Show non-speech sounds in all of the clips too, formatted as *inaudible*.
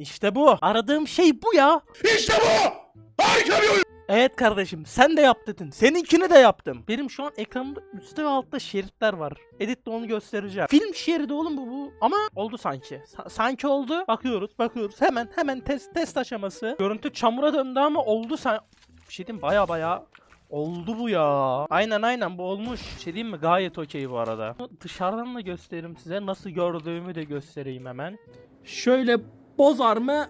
İşte bu. Aradığım şey bu ya. İşte bu! Harika bir oyun! Evet kardeşim sen de yap dedin. Seninkini de yaptım. Benim şu an ekranımda üstte ve altta şeritler var. Editte onu göstereceğim. Film şeridi oğlum bu bu. Ama oldu sanki. Sa- sanki oldu. Bakıyoruz bakıyoruz. Hemen hemen test test aşaması. Görüntü çamura döndü ama oldu sen. Bir şey diyeyim baya baya Oldu bu ya. Aynen aynen bu olmuş. Bir şey diyeyim mi? Gayet okey bu arada. Dışarıdan da göstereyim size. Nasıl gördüğümü de göstereyim hemen. Şöyle bozar mı?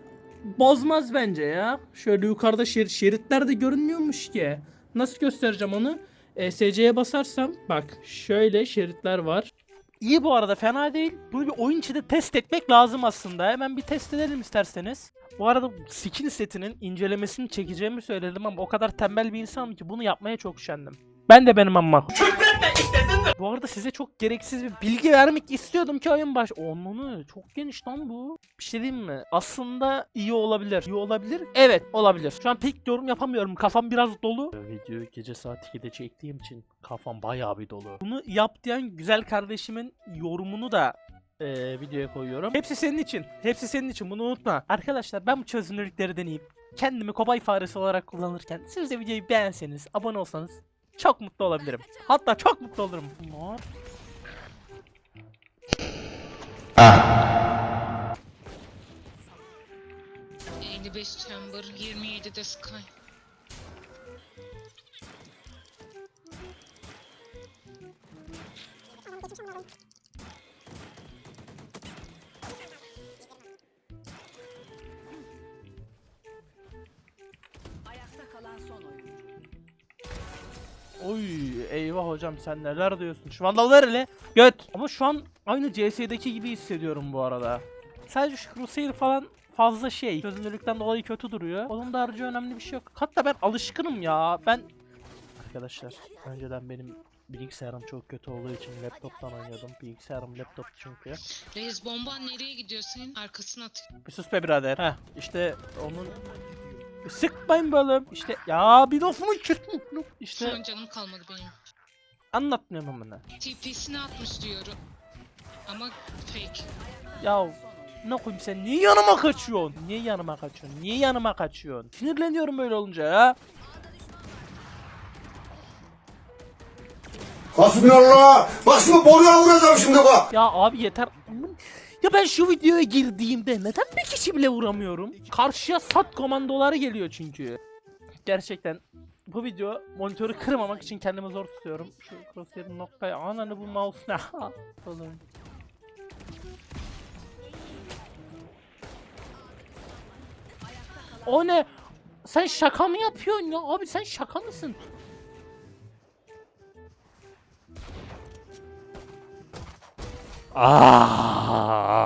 Bozmaz bence ya. Şöyle yukarıda şer şeritler de görünmüyormuş ki. Nasıl göstereceğim onu? E, SC'ye basarsam bak şöyle şeritler var. İyi bu arada fena değil. Bunu bir oyun içinde test etmek lazım aslında. Hemen bir test edelim isterseniz. Bu arada skin setinin incelemesini çekeceğimi söyledim ama o kadar tembel bir insanım ki bunu yapmaya çok üşendim. Ben de benim amma. Bu arada size çok gereksiz bir bilgi vermek istiyordum ki oyun baş... Onunu çok geniş lan bu. Bir şey diyeyim mi? Aslında iyi olabilir. İyi olabilir. Evet olabilir. Şu an pek yorum yapamıyorum. Kafam biraz dolu. Videoyu gece saat 2'de çektiğim için kafam bayağı bir dolu. Bunu yap diyen güzel kardeşimin yorumunu da eee, videoya koyuyorum. Hepsi senin için. Hepsi senin için. Bunu unutma. Arkadaşlar ben bu çözünürlükleri deneyip kendimi kobay faresi olarak kullanırken siz de videoyu beğenseniz, abone olsanız çok mutlu olabilirim. Hatta çok mutlu olurum. Mor. Ah. 55 Chamber, 27 de Sky. Ayakta kalan son oyuncu. Oy eyvah hocam sen neler diyorsun. Şu vandal hele. Göt. Ama şu an aynı CS'deki gibi hissediyorum bu arada. Sadece şu Crusader falan fazla şey. Çözünürlükten dolayı kötü duruyor. Onun da harcı önemli bir şey yok. Hatta ben alışkınım ya. Ben... Arkadaşlar önceden benim bilgisayarım çok kötü olduğu için laptoptan oynuyordum. Bilgisayarım laptop çünkü. Reis bomban nereye gidiyor senin? Arkasına at. Bir sus be birader. Heh işte onun... Sıkmayın böyle. İşte ya bir lafımı çırpma. Şu İşte an canım kalmadı benim. anlatmıyorum amına. TP'sini atmış diyorum. Ama fake. Ya ne koyayım sen niye yanıma kaçıyorsun? Niye yanıma kaçıyorsun? Niye yanıma kaçıyorsun? Sinirleniyorum böyle olunca ya. Hasbinallah! Bak şimdi boruya vuracağım şimdi bak! Ya abi yeter. Ya ben şu videoya girdiğimde neden bir kişi bile vuramıyorum? Karşıya sat komandoları geliyor çünkü. Gerçekten bu video monitörü kırmamak için kendimi zor tutuyorum. Şu crosshair'ın noktaya ananı bu mouse ne? *laughs* Oğlum. O ne? Sen şaka mı yapıyorsun ya? Abi sen şaka mısın? Aa!